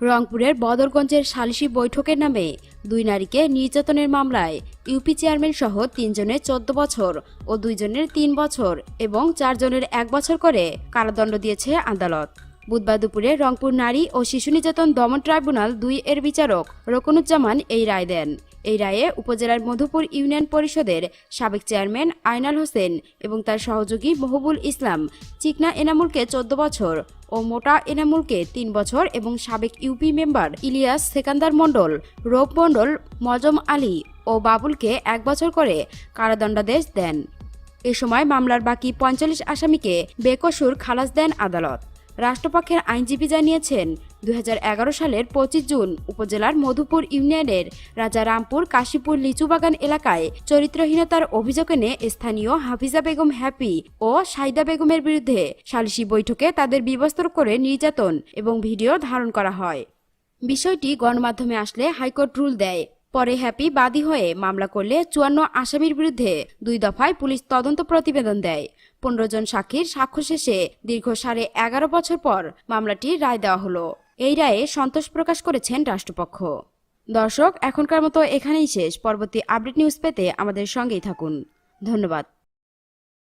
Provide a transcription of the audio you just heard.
রংপুরের বদরগঞ্জের সালিশি বৈঠকের নামে দুই নারীকে নির্যাতনের মামলায় ইউপি চেয়ারম্যান সহ তিনজনের চোদ্দ বছর ও দুইজনের তিন বছর এবং চারজনের এক বছর করে কারাদণ্ড দিয়েছে আদালত। বুধবার দুপুরে রংপুর নারী ও শিশু নির্যাতন দমন ট্রাইব্যুনাল দুই এর বিচারক রকনুজ্জামান এই রায় দেন। এই রায়ে উপজেলার মধুপুর ইউনিয়ন পরিষদের সাবেক চেয়ারম্যান আয়নাল হোসেন এবং তার সহযোগী মহবুল ইসলাম, চিকনা এনামুলকে চোদ্দ বছর ও মোটা এনামুলকে তিন বছর এবং সাবেক ইউপি মেম্বার ইলিয়াস সেকান্দার মণ্ডল, রৌপ মণ্ডল মজম আলী ও বাবুলকে এক বছর করে কারাদণ্ডাদেশ দেন। এ সময় মামলার বাকি পঁয়তাল্লিশ আসামিকে বেকসুর খালাস দেন আদালত। রাষ্ট্রপক্ষের আইনজীবী জানিয়েছেন দুই হাজার এগারো সালের পঁচিশ জুন উপজেলার মধুপুর ইউনিয়নের রাজারামপুর কাশীপুর লিচুবাগান এলাকায় চরিত্রহীনতার অভিযোগ এনে স্থানীয় হাফিজা বেগম হ্যাপি ও সাইদা বেগমের বিরুদ্ধে সালিশি বৈঠকে তাদের বিবস্ত্র করে নির্যাতন এবং ভিডিও ধারণ করা হয়। বিষয়টি গণমাধ্যমে আসলে হাইকোর্ট রুল দেয়। পরে হ্যাপি বাদী হয়ে মামলা করলে চুয়ান্ন আসামির বিরুদ্ধে দুই দফায় পুলিশ তদন্ত প্রতিবেদন দেয়। পনেরো জন সাক্ষীর সাক্ষ্য শেষে দীর্ঘ সাড়ে এগারো বছর পর মামলাটির রায় দেওয়া হলো। এই রায়ে সন্তোষ প্রকাশ করেছেন রাষ্ট্রপক্ষ। দর্শক, এখনকার মতো এখানেই শেষ। পরবর্তী আপডেট নিউজ পেতে আমাদের সঙ্গেই থাকুন। ধন্যবাদ।